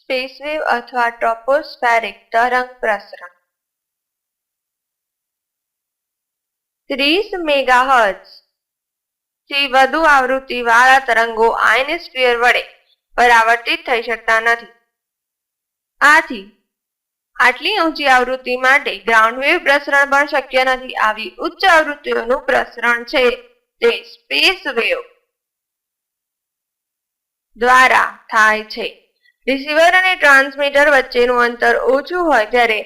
Space wave અથવા ટ્રોપોસ્ફેરિક તરંગ પ્રસરણ. ત્રીસ મેગાહર્ટ્ઝથી વધુ આવૃત્તિ વાળા તરંગો આયનોસ્ફિયર વડે પરાવર્તિત થઈ શકતા નથી. આથી, આટલી ઊંચી આવૃત્તિ માટે ગ્રાઉન્ડ વેવ પ્રસરણ પણ શક્ય નથી. આવી ઉચ્ચ આવૃત્તિઓનું પ્રસરણ છે તે સ્પેસ વેવ દ્વારા થાય છે. રિસીવર અને ટ્રાન્સમીટર વચ્ચેનું અંતર ઓછું હોય ત્યારે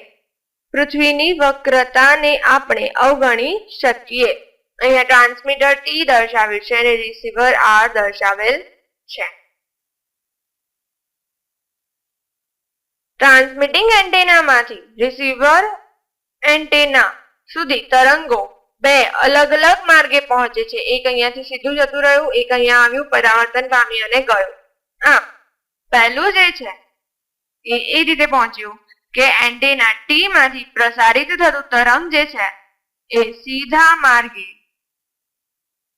પૃથ્વીની વક્રતાને આપણે અવગણી શકીએ. અહીંયા ટ્રાન્સમીટર ટી દર્શાવ્યું છે અને રિસીવર આર દર્શાવેલ છે. ટ્રાન્સમિટિંગ એન્ટેનામાંથી રિસીવર એન્ટેના સુધી તરંગો બે અલગ અલગ માર્ગે પહોંચે છે. એક અહીંયાથી સીધું જતું રહ્યું, એક અહીંયા આવ્યું, પરાવર્તન પામી અને ગયું. આમ પહેલું જે છે, એ એ રીતે પહોંચ્યું કે એન્ટેના ટી માંથી પ્રસારિત થતું તરંગ જે છે, એ સીધા માર્ગે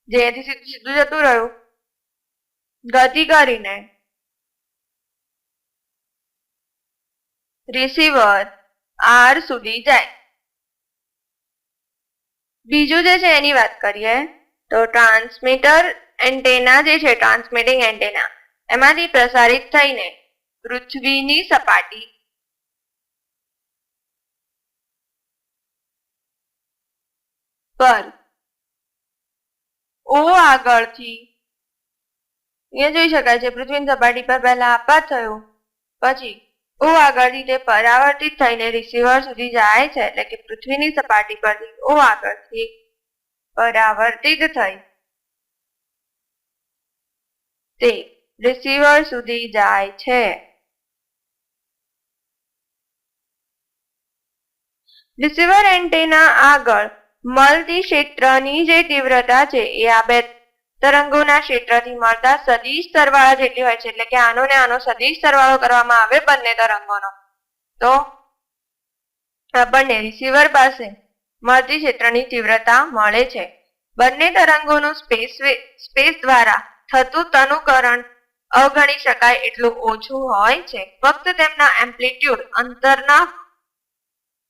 જે અહીંયાથી સીધું સીધું જતું રહ્યું, ગતિ કરીને રિસીવર આર સુધી જાય. બીજું જે છે, એની વાત કરીએ તો ટ્રાન્સમીટર એન્ટેના જે છે ટ્રાન્સમિટિંગ એન્ટેના એમાંથી પ્રસારિત થઈને પૃથ્વીની સપાટી પર. ઓ આગળથી અહીંયા જોઈ શકાય છે, પૃથ્વીની સપાટી પર પહેલા આપાત થયો, પછી ઓ આગળથી તે પરાવર્તિત થઈને રિસીવર સુધી જાય છે, એટલે કે પૃથ્વીની સપાટી પરથી ઓ આગળથી પરાવર્તિત થઈ. તે રિસીવર સુધી જાય છે. રિસીવર એન્ટેના આગળ મળતી ક્ષેત્રની જે તીવ્રતા છે, એ આ બે તરંગોના ક્ષેત્રથી મળતા સદીશ સરવાળા જેટલી હોય છે, એટલે કે આનો ને આનો સદીશ સરવાળો કરવામાં આવે બંને તરંગોનો. તો આપણને રિસીવર પાસે મળતી ક્ષેત્રની તીવ્રતા મળે છે. બંને તરંગોનું સ્પેસ સ્પેસ દ્વારા થતું તનુકરણ અવગણી શકાય એટલું ઓછું હોય છે. ફક્ત તેમના એમ્પ્લિટ્યુડ અંતરના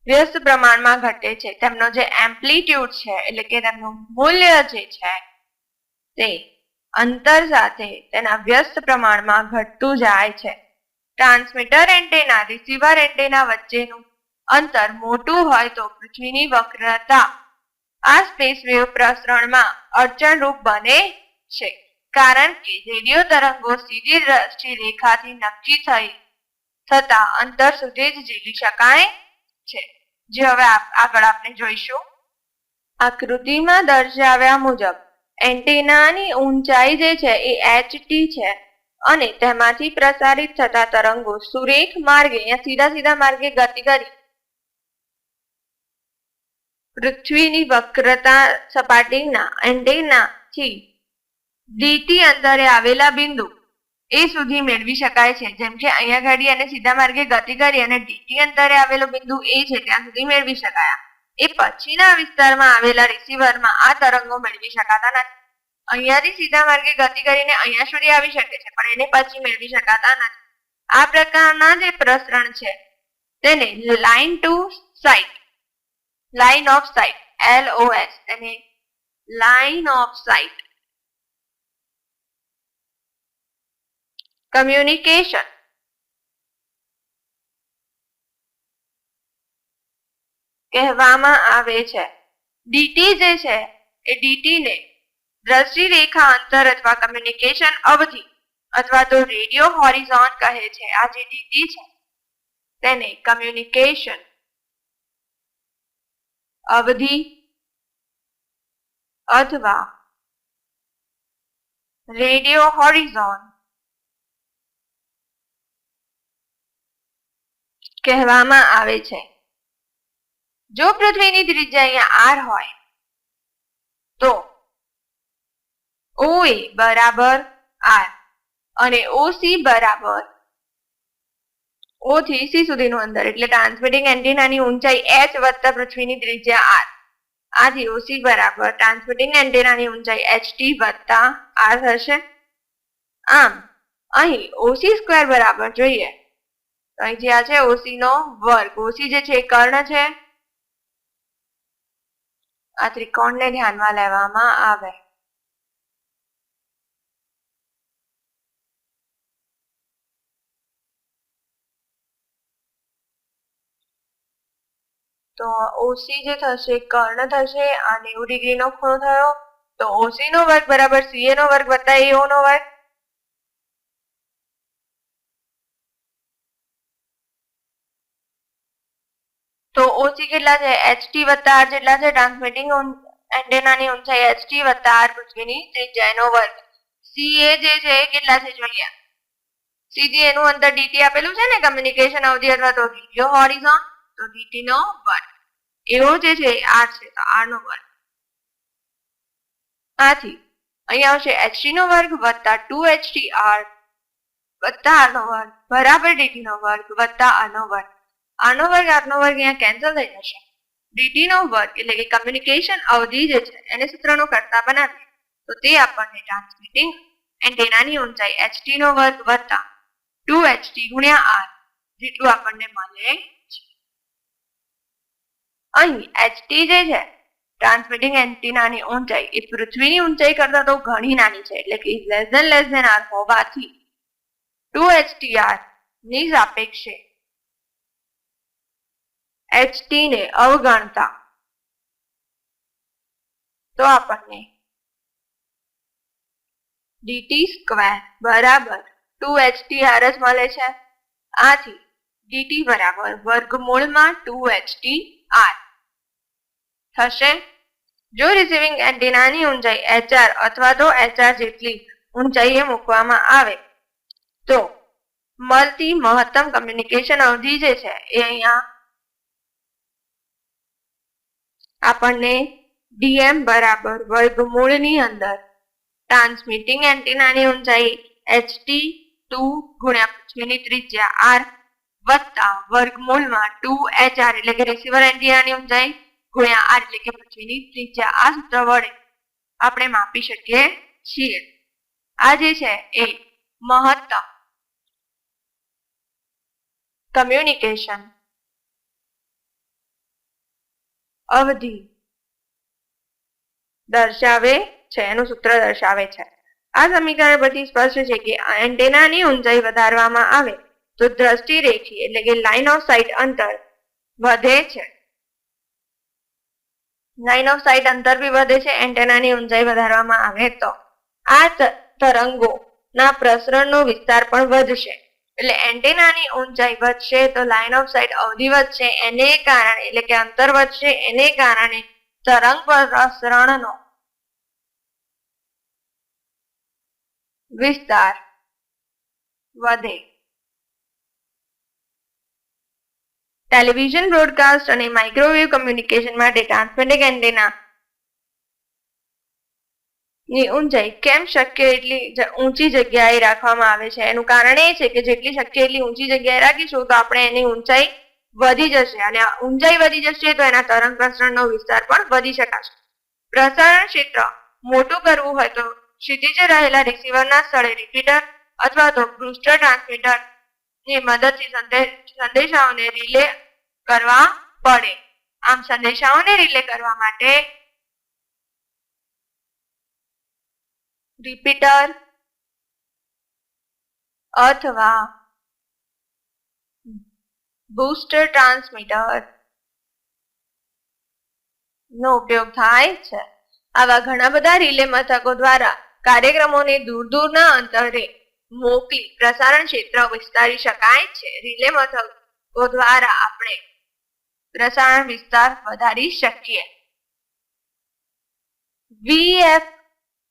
વ્યસ્ત પ્રમાણમાં ઘટે છે. તેમનો જે એમ્પ્લિટ્યુડ છે, એટલે કે તેમનું મૂલ્ય જે છે, તે અંતર સાથે તેના વ્યસ્ત પ્રમાણમાં ઘટતું જાય છે. ટ્રાન્સમીટર એન્ટેના રિસીવર એન્ટેના વચ્ચેનું અંતર મોટું હોય તો પૃથ્વીની વક્રતા આ સ્પેસ વેવ પ્રસરણમાં અડચણરૂપ બને છે. કારણ કે રેડિયો તરંગો સીધી રેખાથી નક્કી થઈ થતા અંતર સુધી જ ઝીલી શકાય છે. જે હવે આગળ આપણે જોઈશું. આકૃતિમાં દર્શાવ્યા મુજબ એન્ટેનાની ઊંચાઈ જે છે એ એચ ટી છે અને તેમાંથી પ્રસારિત થતા તરંગો સુરેખ માર્ગે અહીંયા સીધા સીધા માર્ગે ગતિ કરી પૃથ્વીની વક્રતા સપાટીના એન્ટેનાથી ડીટી અંતરે આવેલા બિંદુ એ સુધી મેળવી શકાય છે. જેમ કે અહીંયા ઘડી અને સીધા માર્ગે ગતિ કરી અને ડીટી અંતરે આવેલો બિંદુ એ છે, ત્યાં સુધી મેળવી શકાયા. એ પછીના વિસ્તારમાં આવેલા રિસીવરમાં આ તરંગો મેળવી શકાતા નથી. અહીંયાથી સીધા માર્ગે ગતિ કરીને અહીંયા સુધી આવી શકે છે, પણ એને પછી મેળવી શકાતા નથી. આ પ્રકારના જે પ્રસરણ છે, તેને line to sight, line of sight, L O S, તેને લાઇન ઓફ સાઇટ કમ્યુનિકેશન કહેવામાં આવે છે. ડીટી જે છે, એ ડીટીને દ્રષ્ટિરેખા, અંતર અથવા કમ્યુનિકેશન અવધિ અથવા તો રેડિયો હોરિઝોન કહે છે. આ જે ડીટી છે, તેને કમ્યુનિકેશન અવધિ અથવા રેડિયો હોરિઝોન કહેવામાં આવે છે. જો પૃથ્વીની ત્રિજ્યા અહીંયા આર હોય, તો ઓ એ બરાબર આર અને ઓસી બરાબર ઓ થી સી સુધીનું અંતર. એટલે ટ્રાન્સમિટિંગ એન્ટેનાની ઊંચાઈ એચ વત્તા પૃથ્વીની ત્રિજ્યા આર. આથી ઓસી બરાબર ટ્રાન્સમિટિંગ એન્ટેનાની ઊંચાઈ એચ ટી વત્તા આર થશે આમ, અહીં ઓસી સ્ક્વેર બરાબર જોઈએ. અહીં છે ઓસી નો વર્ગ. ઓસી જે છે કર્ણ છે. આ ત્રિકોણને ધ્યાનમાં લેવામાં આવે. તો ઓસી જે થશે કર્ણ થશે, આ નેવું ડિગ્રી નો ખૂણો થયો. તો ઓસી નો વર્ગ બરાબર સીએ નો વર્ગ વત્તા એઓ નો વર્ગ તો ઓસી કેટલા છે? એચટી વત્તા આર જેટલા છે? ટ્રાન્સમિટિંગ એન્ટેનાની ઊંચાઈ એચટી વત્તા આર પૃથ્વીની ત્રિજ્યાનો વર્ગ. સીએ જે છે એ કેટલા છે જોઈએ? સીધી એનું અંદર ડીટી આપેલું છે ને કમ્યુનિકેશન અવધિ અથવા તો રેડિયો હોરિઝોન તો ડીટી નો વર્ગ. એવો જે છે આર છે, તો આર નો વર્ગ. આથી, અહીં આવશે એચટી નો વર્ગ વત્તા ટુ એચટી આર વત્તા આર નો વર્ગ, બરાબર ડીટી નો વર્ગ વત્તા આર નો વર્ગ. આનો વર્ગ આજનો વર્ગ અહીંયા કેન્સલ થઈ જશે. ડીટી નો વર્ગ એટલે કે કમ્યુનિકેશન અવધિ જે છે, એને સૂત્રનો કરતા બનાવીએ. તો તે આપણને ટ્રાન્સમિટિંગ એન્ટેનાની ઊંચાઈ એચટી નો વર્ગ વત્તા ટુ એચટી ગુણ્યા આર જેટલું આપણને મળે છે. અહીં એચટી જે છે ટ્રાન્સમિટિંગ એન્ટેનાની ઊંચાઈ એ પૃથ્વીની ઊંચાઈ કરતા તો ઘણી નાની છે, એટલે કે less than less than R હોવાથી ટુ એચટી આરની સાપેક્ષે એચટી ને અવગણતા. તો આપણને ડીટી સ્ક્વેર બરાબર ટુ એચટી આર જ મળે છે. આથી ડીટી બરાબર વર્ગમૂળમાં ટુ એચટી આર. થશે. જો રિસીવિંગ એન્ટેનાની ઊંચાઈ એચઆર અથવા તો એચઆર જેટલી ઊંચાઈએ મૂકવામાં આવે, તો મળતી મહત્તમ કમ્યુનિકેશન અવધિ જે છે એ અહીંયા આપણને ડીએમ બરાબર વર્ગમૂળની અંદર ટ્રાન્સમિટિંગ એન્ટીનાની ઊંચાઈ એચટી ટુ ગુણ્યા પૃથ્વીની ત્રિજ્યા આર વત્તા વર્ગમૂળમાં ટુ એચ આર એટલે કે રિસીવર એન્ટીનાની ઊંચાઈ ગુણ્યા આર એટલે કે પૃથ્વીની ત્રિજ્યા આ સૂત્ર વડે આપણે માપી શકીએ છીએ. આ જે છે એ મહત્તમ કમ્યુનિકેશન અવધિ દર્શાવે છે, એનું સૂત્ર દર્શાવે છે. આ સમીકરણ પરથી સ્પષ્ટ છે કે એન્ટેનાની ઊંચાઈ વધારવામાં આવે તો દ્રષ્ટિ રેખી એટલે કે લાઇન ઓફ સાઇટ અંતર વધે છે. લાઇન ઓફ સાઇટ અંતર બી વધે છે, એન્ટેનાની ઊંચાઈ વધારવામાં આવે તો. આ તરંગોના પ્રસરણનો વિસ્તાર પણ વધશે. એટલે એન્ટેનાની ઊંચાઈ વધશે તો લાઇન ઓફ સાઇટ અવધિ વધશે, એને કારણે, એટલે કે અંતર વધશે, એને કારણે તરંગ પ્રસરણનો વિસ્તાર વધે. ટેલિવિઝન બ્રોડકાસ્ટ અને માઇક્રોવેવ કમ્યુનિકેશન માટે ટ્રાન્સમિટિંગ એન્ટેના ની ઊંચાઈ કેમ શક્ય એટલી ઊંચી જગ્યાએ રાખવામાં આવે છે? એનું કારણ એ છે કે જેટલી શક્ય એટલી ઊંચી જગ્યાએ રાખીશું તો આપણે એની ઊંચાઈ વધી જશે અને ઊંચાઈ વધી જશે તો એના તરંગ પ્રસરણનો વિસ્તાર પણ વધી શકાશે. પ્રસારણ ક્ષેત્ર મોટું કરવું હોય તો ક્ષિતિજે રહેલા રિસીવરના સ્થળે રિપીટર અથવા તો બુસ્ટર ટ્રાન્સમીટરની મદદથી સંદેશાઓને રિલે કરવા પડે. આમ સંદેશાઓને રિલે કરવા માટે રિપીટર અથવા બૂસ્ટર ટ્રાન્સમીટર નો ઉપયોગ થાય છે. આવા ઘણા બધા રિલે મથકો દ્વારા કાર્યક્રમોને દૂર દૂરના અંતરે મોકલી પ્રસારણ ક્ષેત્ર વિસ્તારી શકાય છે. રિલે મથકો દ્વારા આપણે પ્રસારણ વિસ્તાર વધારી શકીએ. વીએફ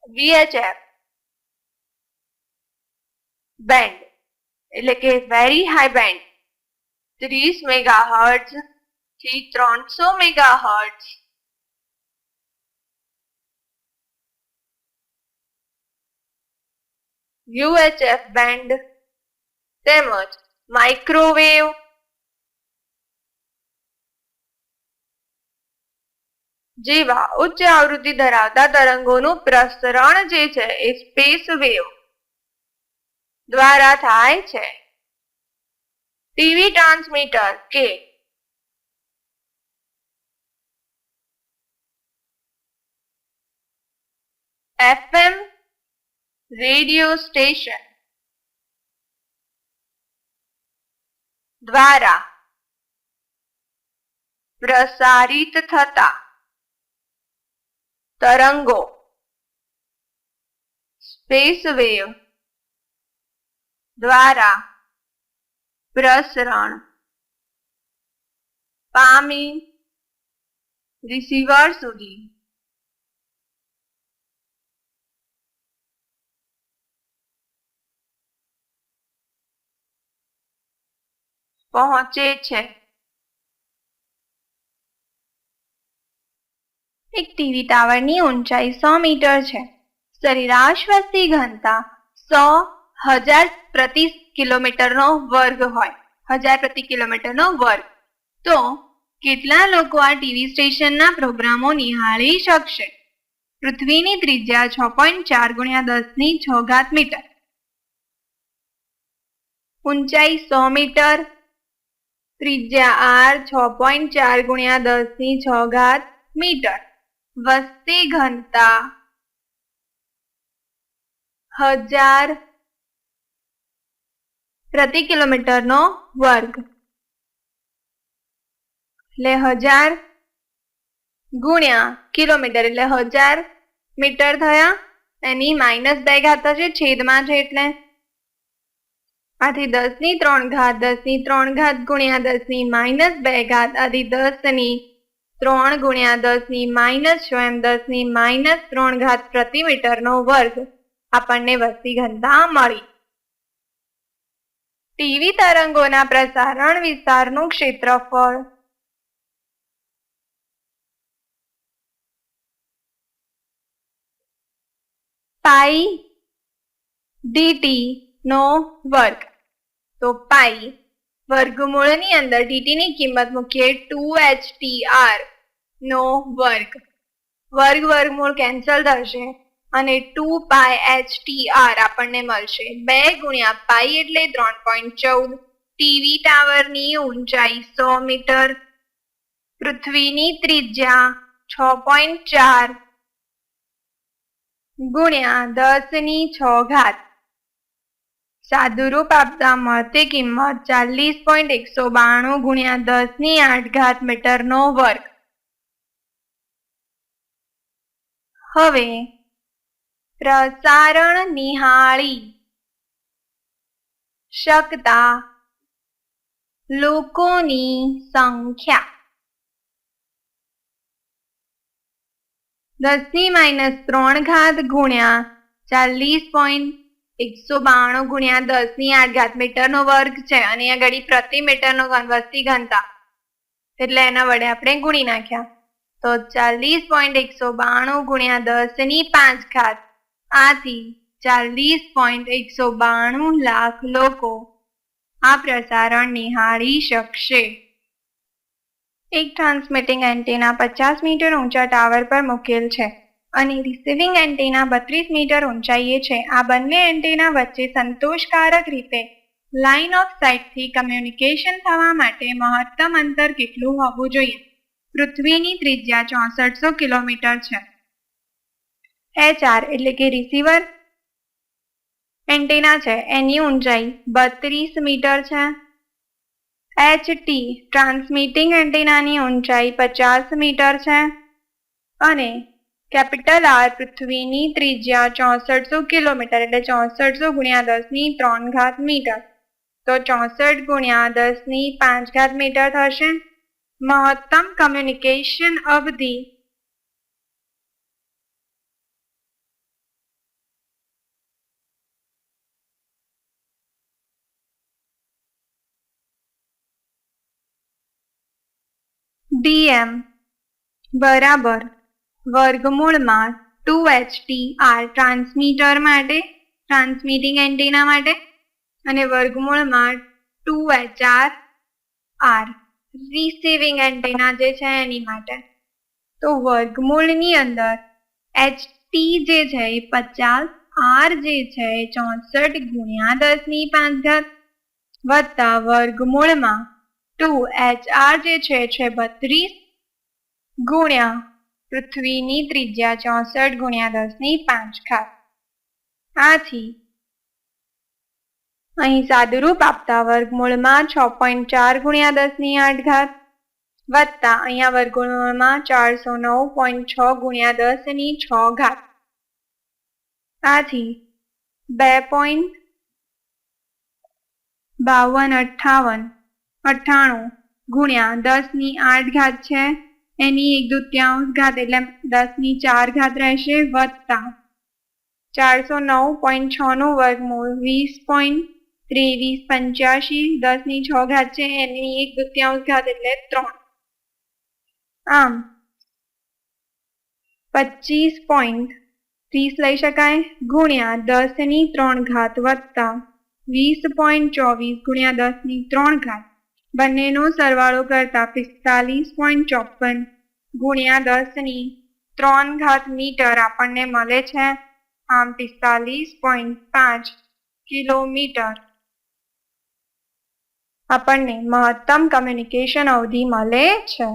VHF બેન્ડ એટલે કે વેરી હાઈ બેન્ડ ત્રીસ મેગા હર્ટ્ઝથી ત્રણસો મેગા હર્ટ્ઝ યુએચએફ બેન્ડ તેમજ માઇક્રોવેવ જેવા ઉચ્ચ આવૃત્તિ ધરાવતા તરંગોનું પ્રસરણ જે છે એ સ્પેસ વેવ દ્વારા થાય છે. ટીવી ટ્રાન્સમીટર કે એફએમ રેડિયો સ્ટેશન દ્વારા પ્રસારિત થતા તરંગો સ્પેસ વેવ દ્વારા પ્રસરણ પામી રિસીવર સુધી પહોંચે છે એક ટીવી ટાવરની ઊંચાઈ સો મીટર છે. સરેરાશ વસ્તી ઘનતા સો હજાર પ્રતિ કિલોમીટરનો વર્ગ હોય. હજાર પ્રતિ કિલોમીટરનો વર્ગ. તો કેટલા લોકો આ ટીવી સ્ટેશનના પ્રોગ્રામો નિહાળી શકશે? પૃથ્વીની ત્રિજ્યા છ પોઈન્ટ ચાર ગુણ્યા દસની છ ઘાત મીટર. ઊંચાઈ સો મીટર. ત્રિજ્યા આર છ પોઈન્ટ ચાર ગુણ્યા દસની છ ઘાત મીટર. વસ્તી ઘનતા હજાર પ્રતિ કિલોમીટરનો વર્ગ. એટલે હજાર ગુણ્યા કિલોમીટર એટલે હજાર મીટર થયા, એની માઇનસ બે ઘાત છે છેદમાં છે એટલે. આથી દસની ત્રણ ઘાત દસની ત્રણ ઘાત ગુણ્યા દસની માઇનસ બે ઘાત, આથી દસની ત્રણ ગુણ્યા દસની માઇનસ છ એમ દસની માઇનસ ત્રણ ઘાત પ્રતિ મીટરનો વર્ગ આપણને વસ્તી ઘનતા મળી. ટીવી તરંગોના પ્રસારણ વિસ્તારનું ક્ષેત્રફળ. પાઈ ડીટી નો વર્ગ. તો પાઈ વર્ગમૂળની અંદર ડીટી ની કિંમત મૂકીએ ટુ એચ ટી આર. નો વર્ગ વર્ગ વર્ગમૂળ કેન્સલ થશે અને two pi H T R આપણને મળશે. બે ગુણ્યા પાઈ એટલે ત્રણ પોઈન્ટ ચૌદ. ટીવી ટાવરની ઊંચાઈ સો મીટર. પૃથ્વીની ત્રિજ્યા છ પોઈન્ટ ચાર ગુણ્યા દસની છ ઘાત. સાદુરૂપ આપતા મળતી કિંમત ચાલીસ પોઈન્ટ એકસો બાણું ગુણ્યા દસની આઠ ઘાત મીટરનો વર્ગ હવે પ્રસારણ નિહાળી. શકતા લોકોની સંખ્યા. દસની માઇનસ ત્રણ ઘાત ગુણ્યા ચાલીસ પોઈન્ટ એકસો બાણું ગુણ્યા દસની આઠ ઘાત મીટર નો વર્ગ છે. અને આગળ પ્રતિ મીટર નો વસ્તી ઘનતા. એટલે એના વડે આપણે ગુણી નાખ્યા. તો ચાલીસ પોઈન્ટ એકસો બાણું ગુણ્યા દસની પાંચ ઘાત. આથી ચાલીસ પોઈન્ટ એકસો બાણું લાખ લોકો આ પ્રસારણ નિહાળી શકશે. એક ટ્રાન્સમિટિંગ એન્ટેના પચાસ મીટર ઊંચા ટાવર પર મૂકેલ છે અને રિસીવિંગ એન્ટેના બત્રીસ મીટર ઊંચાઈએ છે. આ બંને એન્ટેના વચ્ચે સંતોષકારક રીતે લાઇન ઓફ સાઇટથી કમ્યુનિકેશન થવા માટે મહત્તમ અંતર કેટલું હોવું જોઈએ? પૃથ્વીની ત્રિજ્યા ચોસઠસો કિલોમીટર છે. એચ આર એટલે કે રિસીવર એન્ટેના છે. એની ઊંચાઈ બત્રીસ મીટર છે. એચ ટી ટ્રાન્સમિટિંગ એન્ટેનાની ઊંચાઈ પચાસ મીટર છે. અને કેપિટલ આર પૃથ્વીની ત્રિજ્યા ચોસઠસો કિલોમીટર એટલે ચોસઠસો ગુણ્યા દસની ત્રણ ઘાત મીટર. તો ચોસઠ ગુણ્યા દસની પાંચ ઘાત મીટર થશે. મહત્તમ કમ્યુનિકેશન અવધિ ડીએમ બરાબર. વર્ગમૂળમાં two H T R transmitter માટે ટ્રાન્સમિટિંગ એન્ટેના માટે અને વર્ગમૂળમાં two H R R receiving antenna જે છે એની માટે. તો વર્ગમૂળની અંદર એચ ટી જે છે એ પચાસ આર જે છે એ ચોસઠ ગુણ્યા દસની પાંચ ઘાત વત્તા વર્ગમૂળમાં ટુ એચ આર જે છે છે બત્રીસ ગુણ્યા પૃથ્વીની ત્રિજ્યા ચોસઠ ગુણ્યા દસની પાંચ ઘાત. આથી અહીં સાદુરૂપ આપતા વર્ગમૂળમાં છ પોઈન્ટ ચાર ગુણ્યા દસની આઠ ઘાત વત્તા અહીંયા વર્ગમૂળમાં ચારસો નવ પોઈન્ટ છ ગુણ્યા દસની છ ઘાત. આથી બે પોઈન્ટ બાવન અઠ્ઠાવન અઠ્ઠાણું ગુણ્યા દસની આઠ ઘાત છે. એની એક દુત્યાંશ ઘાત એટલે દસની ચાર ઘાત રહેશે વત્તા ચારસો નવ પોઈન્ટ છ નું વર્ગમૂળ વીસ પોઈન્ટ ત્રેવીસ પંચ્યાસી દસની છ ઘાત છે, એની એક દુત્યાંશ ઘાત એટલે ત્રણ. આમ પચીસ પોઈન્ટ ત્રીસ લઈ શકાય, ગુણ્યા દસની ત્રણ ઘાત વત્તા વીસ પોઈન્ટ ચોવીસ ગુણ્યા દસની ત્રણ ઘાત. બંનેનો સરવાળો કરતા પિસ્તાલીસ પોઈન્ટ ચોપન ગુણ્યા દસની ત્રણ ઘાત મીટર આપણને મળે છે. આમ, પિસ્તાલીસ પોઈન્ટ પાંચ કિલોમીટર. આપણને મહત્તમ કમ્યુનિકેશન અવધિ મળે છે.